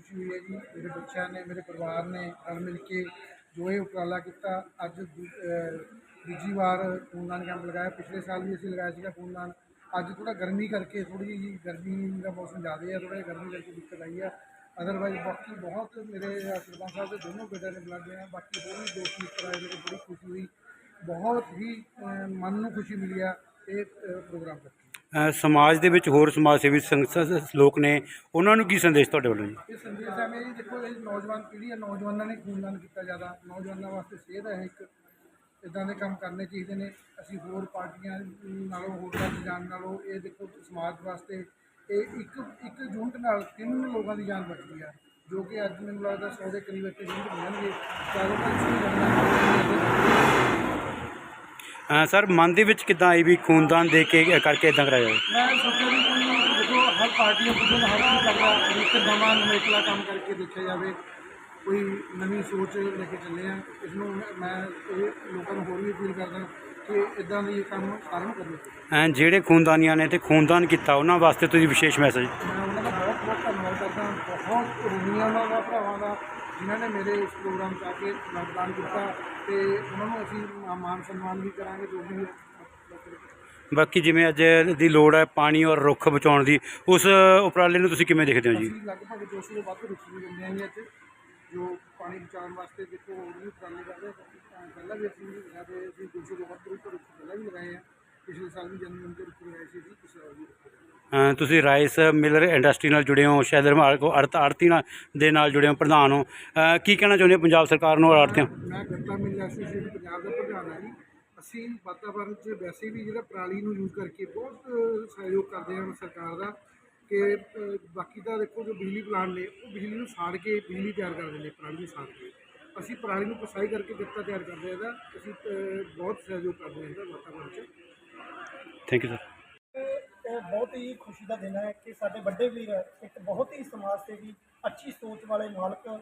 ਖੁਸ਼ੀ ਹੋਈ ਹੈ ਜੀ ਮੇਰੇ ਬੱਚਿਆਂ ਨੇ ਮੇਰੇ ਪਰਿਵਾਰ ਨੇ ਰਲ ਮਿਲ ਕੇ ਜੋ ਇਹ ਉਪਰਾਲਾ ਕੀਤਾ ਅੱਜ ਦੂ- ਅਹ ਦੂਜੀ ਵਾਰ ਖੂਨਦਾਨ ਕੈਂਪ ਲਗਾਇਆ ਪਿਛਲੇ ਸਾਲ ਵੀ ਅਸੀਂ ਲਗਾਇਆ ਸੀਗਾ ਖੂਨਦਾਨ ਅੱਜ ਥੋੜਾ ਗਰਮੀ ਕਰਕੇ ਥੋੜੀ ਜਿਹੀ ਗਰਮੀ ਦਾ ਮੌਸਮ ਜ਼ਿਆਦਾ ਹੈ ਥੋੜਾ ਜਿਹਾ ਗਰਮੀ ਕਰਕੇ ਦਿੱਕਤ ਆਈ ਹੈ ਅਦਰਵਾਈਜ਼ ਬਾਕੀ ਬਹੁਤ ਮੇਰੇ ਸਰਪੰਚ ਸਾਹਿਬ ਦੇ ਦੋਨੋਂ ਬੇਟੇ ਨੇ ਬਲੱਡ ਲਿਆ ਬਾਕੀ ਹੋਰ ਵੀ ਦੋਸਤ ਮਿੱਤਰ ਆਏ ਨੇ ਬੜੀ ਖੁਸ਼ੀ ਹੋਈ ਬਹੁਤ ਹੀ ਅਹ, ਮਨ ਨੂੰ ਖੁਸ਼ੀ ਮਿਲੀ ਆ ਇਹ ਅਹ, ਪ੍ਰੋਗਰਾਮ ਕਰਕੇ ਅ, ਸਮਾਜ ਦੇ ਵਿੱਚ ਹੋਰ ਸਮਾਜ ਸੇਵੀ ਸੰਸਥਾ ਲੋਕ ਨੇ, ਉਹਨਾਂ ਨੂੰ ਕੀ ਸੰਦੇਸ਼ ਤੁਹਾਡੇ ਵੱਲੋਂ ਜੀ? ਇਹ ਸੰਦੇਸ਼ ਹੈ ਮੇਰੀ, ਦੇਖੋ ਇਹ ਨੌਜਵਾਨ ਪੀੜ੍ਹੀ ਹੈ, ਨੌਜਵਾਨਾਂ ਨੇ ਖੂਨਦਾਨ ਕੀਤਾ ਜ਼ਿਆਦਾ। ਨੌਜਵਾਨਾਂ ਵਾਸਤੇ ਸਿਹਤ ਹੈ ਇੱਕ, ਇਦਾਂ ਦੇ ਕੰਮ ਕਰਨੇ ਚਾਹੀਦੇ ਨੇ। ਅਸੀਂ ਹੋਰ ਪਾਰਟੀਆਂ ਨਾਲੋਂ ਹੋਟਲਾਂ ਦੀ ਜਾਨ ਨਾਲੋਂ ਇਹ ਦੇਖੋ ਸਮਾਜ ਵਾਸਤੇ ਇਹ ਇੱਕ ਇੱਕ ਯੂਨਿਟ ਨਾਲ ਤਿੰਨ ਲੋਕਾਂ ਦੀ ਜਾਨ ਬਚਦੀ ਆ, ਜੋ ਕਿ ਅੱਜ ਮੈਨੂੰ ਲੱਗਦਾ 100 ਦੇ ਕਰੀਬ ਇੱਥੇ ਯੂਨਿਟ ਮਿਲਣਗੇ ਚਾਰੋਂ ਪਾਸੇ ਸਰ ਮਨ ਦੇ ਵਿੱਚ ਕਿੱਦਾਂ ਆਈ ਵੀ ਖੂਨਦਾਨ ਦੇ ਕੇ ਕਰਕੇ ਇਦਾਂ ਕਰਾਇਆ? ਮੈਂ ਸੋਚਿਆ ਵੀ ਕੋਈ ਦੇਖੋ ਹਰ ਪਾਰਟੀ ਨੂੰ ਕੁਝ ਨਾ ਹਰ ਕੀ ਕਰਦਾ ਇੱਕ ਨਵਾਂ ਨਵੇਕਲਾ ਕੰਮ ਕਰਕੇ ਦੇਖਿਆ ਜਾਵੇ ਕੋਈ ਨਵੀਂ ਸੋਚ ਲੈ ਕੇ ਚੱਲੇ ਆ। ਇਸ ਨੂੰ ਮੈਂ ਇਹ ਲੋਕਾਂ ਨੂੰ ਹੋਰ ਵੀ ਅਪੀਲ ਕਰਦਾ ਕਿ ਇਦਾਂ ਦੀ ਕੰਮ ਸਾਰਿਆਂ ਨੂੰ ਕਰਨੀ ਚਾਹੀਦੀ ਅ, ਜਿਹੜੇ ਖੂਨਦਾਨੀਆਂ ਨੇ ਤੇ ਖੂਨਦਾਨ ਕੀਤਾ ਉਹਨਾਂ ਵਾਸਤੇ ਤੁਸੀਂ ਵਿਸ਼ੇਸ਼ ਮੈਸੇਜ? ਮੈਂ ਉਹਨਾਂ ਦਾ ਬਹੁਤ ਬਹੁਤ ਧੰਨਵਾਦ ਕਰਦਾ ਬਹੁਤ ਰੁਨੀਆਂ ਉਹਨਾਂ ਦਾ ਭਰਾਵਾਂ ਦਾ ਜਿਨ੍ਹਾਂ ਨੇ ਮੇਰੇ ਇਸ ਪ੍ਰੋਗਰਾਮ 'ਚ ਆ ਕੇ ਮਤਦਾਨ ਕੀਤਾ ਤੇ ਉਹਨਾਂ ਨੂੰ ਅਸੀਂ ਮਾਨ ਸਨਮਾਨ ਵੀ ਕਰਾਂਗੇ ਜੋ ਵੀ ਬਾਕੀ ਜਿਵੇਂ ਅੱਜ ਦੀ ਲੋੜ ਹੈ ਪਾਣੀ ਔਰ ਰੁੱਖ ਬਚਾਉਣ ਦੀ ਉਸ ਉਪਰਾਲੇ ਨੂੰ ਤੁਸੀਂ ਕਿਵੇਂ ਦੇਖਦੇ ਹੋ ਜੀ ਅਸੀਂ ਲਗਭਗ 200 ਤੋਂ ਵੱਧ ਰੁੱਖ ਵੀ ਦਿੰਦੇ ਹਾਂ ਜੀ ਇੱਥੇ ਜੋ ਪਾਣੀ ਬਚਾਉਣ ਵਾਸਤੇ ਦੇਖੋ ਹੋਰ ਵੀ ਉਪਰਾਲੇ ਕਰਦੇ ਹਾਂ। ਅਹ ਪਹਿਲਾਂ ਵੀ ਅਸੀਂ ਲਗਾ ਤੇ ਅਸੀਂ 200 ਤੋਂ ਵੱਧ ਰੁੱਖ ਪਹਿਲਾਂ ਵੀ ਲਗਾਏ ਆ ਪਿਛਲੇ ਸਾਲ ਵੀ ਜਨਮ ਦਿਨ ਤੇ ਰੁੱਖ ਲਗਾਏ ਸੀ ਅਸੀਂ ਪਿਛਲੇ ਸਾਲ ਵੀ ਤੁਸੀਂ ਰਾਈਸ ਮਿਲਰ ਇੰਡਸਟਰੀ ਨਾਲ ਜੁੜੇ ਹੋ ਸ਼ੈਲਰ ਮਾਰਕ ਅਰਥ ਆੜਤੀ ਨਾਲ ਦੇ ਨਾਲ ਜੁੜੇ ਹੋ ਪ੍ਰਧਾਨ ਹੋ। ਕੀ ਕਹਿਣਾ ਚਾਹੁੰਦੇ ਹੋ ਪੰਜਾਬ ਸਰਕਾਰ ਨੂੰ ਔਰ ਆੜਤੀਆਂ ਮੈਂ ਗੱਤਾ ਮਿਲ ਐਸੋਸੀਏਸ਼ਨ ਪੰਜਾਬ ਦਾ ਪ੍ਰਧਾਨ ਹਾਂ ਜੀ। ਅਸੀਂ ਵਾਤਾਵਰਣ 'ਚ ਵੈਸੇ ਵੀ ਜਿਹੜਾ ਪਰਾਲੀ ਨੂੰ ਯੂਜ਼ ਕਰਕੇ ਬਹੁਤ ਸਹਿਯੋਗ ਕਰਦੇ ਹਾਂ ਸਰਕਾਰ ਦਾ ਕਿ ਬਾਕੀ ਤਾਂ ਦੇਖੋ ਜੋ ਬਿਜਲੀ ਪਲਾਂਟ ਨੇ ਉਹ ਬਿਜਲੀ ਨੂੰ ਸਾੜ ਕੇ ਬਿਜਲੀ ਤਿਆਰ ਕਰਦੇ ਨੇ ਪਰਾਲੀ ਨੂੰ ਸਾੜ ਕੇ। ਅਸੀਂ ਪਰਾਲੀ ਨੂੰ ਪਸਾਈ ਕਰਕੇ ਗੱਤਾ ਤਿਆਰ ਕਰਦੇ ਹਾਂ ਇਹਦਾ। ਅਸੀਂ ਬਹੁਤ ਸਹਿਯੋਗ ਕਰਦੇ ਹਾਂ ਇਹਦਾ ਵਾਤਾਵਰਣ 'ਚ। ਥੈਂਕ ਯੂ ਸਰ ਇਹ ਬਹੁਤ ਹੀ ਖੁਸ਼ੀ ਦਾ ਦਿਨ ਹੈ ਕਿ ਸਾਡੇ ਵੱਡੇ ਵੀਰ ਇੱਕ ਬਹੁਤ ਹੀ ਸਮਾਜ ਸੇਵੀ ਅੱਛੀ ਸੋਚ ਵਾਲੇ ਮਾਲਕ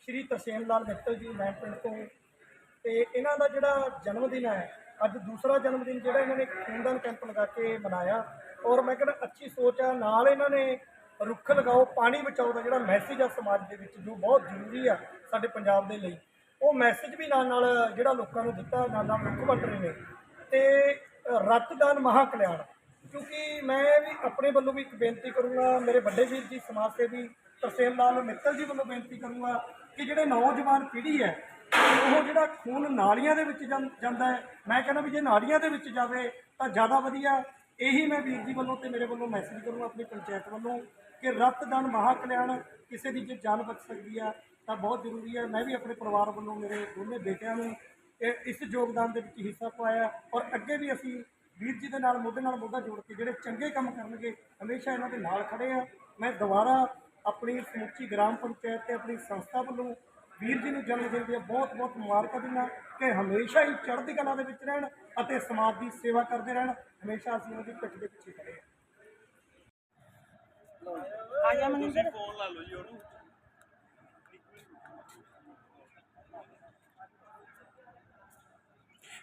ਸ਼੍ਰੀ ਤਰਸੇਮ ਲਾਲ ਮਿੱਤਲ ਜੀ ਮੈਂ ਪਿੰਡ ਤੋਂ। ਤੇ ਇਹਨਾਂ ਦਾ ਜਿਹੜਾ ਜਨਮ ਦਿਨ ਹੈ ਅੱਜ ਦੂਸਰਾ ਜਨਮ ਦਿਨ ਜਿਹੜਾ ਇਹਨਾਂ ਨੇ ਖੂਨਦਾਨ ਕੈਂਪ ਲਗਾ ਕੇ ਮਨਾਇਆ। ਔਰ ਮੈਂ ਕਹਿੰਦਾ ਅੱਛੀ ਸੋਚ ਆ ਨਾਲ ਇਹਨਾਂ ਨੇ ਰੁੱਖ ਲਗਾਓ ਪਾਣੀ ਬਚਾਓ ਦਾ ਜਿਹੜਾ ਮੈਸੇਜ ਆ ਸਮਾਜ ਦੇ ਵਿੱਚ ਜੋ ਬਹੁਤ ਜ਼ਰੂਰੀ ਆ ਸਾਡੇ ਪੰਜਾਬ ਦੇ ਲਈ। ਉਹ ਮੈਸੇਜ ਵੀ ਨਾਲ ਨਾਲ ਜਿਹੜਾ ਲੋਕਾਂ ਨੂੰ ਦਿੱਤਾ ਨਾਲ ਨਾਲ ਰੁੱਖ ਵੰਡ ਰਹੇ ਨੇ। ਤੇ ਅ, ਰਕਤਦਾਨ ਕਲਿਆਣ ਕਿਉਂਕਿ ਮੈਂ ਵੀ ਆਪਣੇ ਵੱਲੋਂ ਵੀ ਇੱਕ ਬੇਨਤੀ ਕਰੂੰਗਾ, ਮੇਰੇ ਵੱਡੇ ਵੀਰ ਜੀ, ਸਮਾਜ ਸੇਵੀ ਤਰਸੇਮ ਲਾਲ ਮਿੱਤਲ ਜੀ ਵੱਲੋਂ ਬੇਨਤੀ ਕਰੂੰਗਾ ਕਿ ਜਿਹੜੇ ਨੌਜਵਾਨ ਪੀੜ੍ਹੀ ਹੈ, ਉਹ ਜਿਹੜਾ ਖੂਨ ਨਾਲੀਆਂ ਦੇ ਵਿੱਚ ਜਾਂਦਾ ਹੈ, ਮੈਂ ਕਹਿੰਦਾ ਵੀ ਜੇ ਨਾਲੀਆਂ ਦੇ ਵਿੱਚ ਜਾਵੇ ਤਾਂ ਜ਼ਿਆਦਾ ਵਧੀਆ। ਇਹੀ ਮੈਂ ਵੀਰ ਜੀ ਵੱਲੋਂ ਤੇ ਮੇਰੇ ਵੱਲੋਂ ਮੈਸੇਜ ਕਰੂੰਗਾ ਆਪਣੀ ਪੰਚਾਇਤ ਵੱਲੋਂ ਕਿ ਰਕਤਦਾਨ ਮਹਾ ਕਲਿਆਣ ਕਿਸੇ ਦੀ ਜੇ ਜਾਨ ਬਚ ਸਕਦੀ ਆ, ਤਾਂ ਬਹੁਤ ਜ਼ਰੂਰੀ ਹੈ। ਮੈਂ ਵੀ ਆਪਣੇ ਪਰਿਵਾਰ ਵੱਲੋਂ ਮੇਰੇ ਦੋਨੇ ਬੇਟਿਆਂ ਨੂੰ ਇਹ- ਇਸ ਯੋਗਦਾਨ ਦੇ ਵਿੱਚ ਹਿੱਸਾ ਪਾਇਆ ਔਰ ਅੱਗੇ ਵੀ ਅਸੀਂ ਵੀਰ ਜੀ ਦੇ ਨਾਲ ਮੋਢੇ ਨਾਲ ਮੋਢਾ ਜੋੜ ਕੇ ਜਿਹੜੇ ਚੰਗੇ ਕੰਮ ਕਰਨਗੇ ਹਮੇਸ਼ਾ ਇਹਨਾਂ ਦੇ ਨਾਲ ਖੜੇ ਆ। ਮੈਂ ਦੁਬਾਰਾ ਆਪਣੀ ਸਮੁੱਚੀ ਗ੍ਰਾਮ ਪੰਚਾਇਤ ਤੇ ਆਪਣੀ ਸੰਸਥਾ ਵੱਲੋਂ ਵੀਰ ਜੀ ਨੂੰ ਜਨਮ ਦਿਨ ਦੀਆਂ ਬਹੁਤ ਬਹੁਤ ਮੁਬਾਰਕਾਂ ਦਿੰਦਾ ਕਿ ਹਮੇਸ਼ਾ ਹੀ ਚੜ੍ਹਦੀ ਕਲਾ ਦੇ ਵਿੱਚ ਰਹਿਣ ਅਤੇ ਸਮਾਜ ਦੀ ਸੇਵਾ ਕਰਦੇ ਰਹਿਣ। ਹਮੇਸ਼ਾ ਅਸੀਂ ਉਹਨਾਂ ਦੀ ਪਿੱਠ ਦੇ ਪਿੱਛੇ ਖੜੇ ਹਾਂ। ਆ ਜਾ ਮਨਿੰਦਰ। ਅ,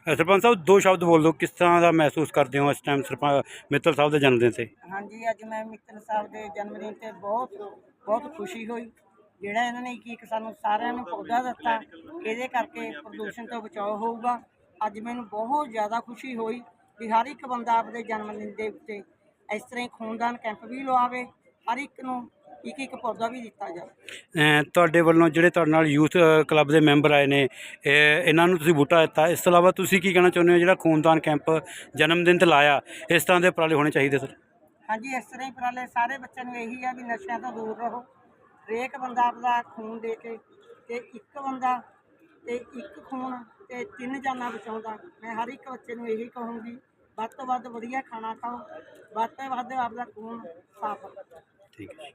ਸਰਪੰਚ ਸਾਹਿਬ, ਦੋ ਸ਼ਬਦ ਬੋਲ ਦਿਓ, ਕਿਸ ਤਰ੍ਹਾਂ ਦਾ ਮਹਿਸੂਸ ਕਰਦੇ ਹੋ ਇਸ ਟਾਈਮ ਸਰਪੰਚ, ਮਿੱਤਲ ਸਾਹਿਬ ਦੇ ਜਨਮ ਦਿਨ ਤੇ? ਹਾਂਜੀ, ਅੱਜ ਮੈਂ ਮਿੱਤਰ ਸਾਹਿਬ ਦੇ ਜਨਮ ਦਿਨ ਤੇ ਬਹੁਤ ਬਹੁਤ ਖੁਸ਼ੀ ਹੋਈ। ਜਿਹੜਾ ਇਹਨਾਂ ਨੇ ਇੱਕ ਇੱਕ ਸਾਨੂੰ ਸਾਰਿਆਂ ਨੂੰ ਪੌਦਾ ਦਿੱਤਾ, ਇਹਦੇ ਕਰਕੇ ਪ੍ਰਦੂਸ਼ਣ ਤੋਂ ਬਚਾਓ ਹੋਊਗਾ। ਅੱਜ ਮੈਨੂੰ ਬਹੁਤ ਜ਼ਿਆਦਾ ਖੁਸ਼ੀ ਹੋਈ ਵੀ ਹਰ ਇੱਕ ਬੰਦਾ ਆਪਦੇ ਜਨਮ ਦਿਨ ਦੇ ਉੱਤੇ ਇਸ ਤਰ੍ਹਾਂ ਹੀ ਖੂਨਦਾਨ ਕੈਂਪ ਵੀ ਲਵਾਵੇ, ਹਰ ਇੱਕ ਨੂੰ ਇੱਕ ਇੱਕ ਪੌਦਾ ਵੀ ਦਿੱਤਾ ਜਾਵੇ। ਤੁਹਾਡੇ ਵੱਲੋਂ ਜਿਹੜੇ ਤੁਹਾਡੇ ਨਾਲ ਯੂਥ ਕਲੱਬ ਦੇ ਮੈਂਬਰ ਆਏ ਨੇ ਇਹ- ਇਹਨਾਂ ਨੂੰ ਤੁਸੀਂ ਬੂਟਾ ਦਿੱਤਾ। ਇਸ ਤੋਂ ਇਲਾਵਾ ਤੁਸੀਂ ਕੀ ਕਹਿਣਾ ਚਾਹੁੰਦੇ ਹੋ ਜਿਹੜਾ ਖੂਨਦਾਨ ਕੈਂਪ ਜਨਮ ਦਿਨ ਤੇ ਲਾਇਆ ਇਸ ਤਰ੍ਹਾਂ ਦੇ ਉਪਰਾਲੇ ਹੋਣੇ ਚਾਹੀਦੇ ਸਰ? ਹਾਂਜੀ ਇਸ ਤਰ੍ਹਾਂ ਹੀ ਉਪਰਾਲੇ ਸਾਰੇ ਬੱਚਿਆਂ ਨੂੰ ਇਹੀ ਆ ਵੀ ਨਸ਼ਿਆਂ ਤੋਂ ਦੂਰ ਰਹੋ। ਹਰੇਕ ਬੰਦਾ ਆਪਦਾ ਖੂਨ ਦੇ ਕੇ ਤੇ ਇੱਕ ਬੰਦਾ ਤੇ ਇੱਕ ਖੂਨ ਤੇ ਤਿੰਨ ਜਾਨਾਂ ਬਚਾਉਂਦਾ। ਮੈਂ ਹਰ ਇੱਕ ਬੱਚੇ ਨੂੰ ਇਹੀ ਕਹੂੰਗੀ ਵੱਧ ਤੋਂ ਵੱਧ ਵਧੀਆ ਖਾਣਾ ਖਾਓ ਵੱਧ ਤੋਂ ਵੱਧ ਆਪਦਾ ਖੂਨ ਸਾਫ਼ ਰੱਖੋ। ਠੀਕ ਹੈ।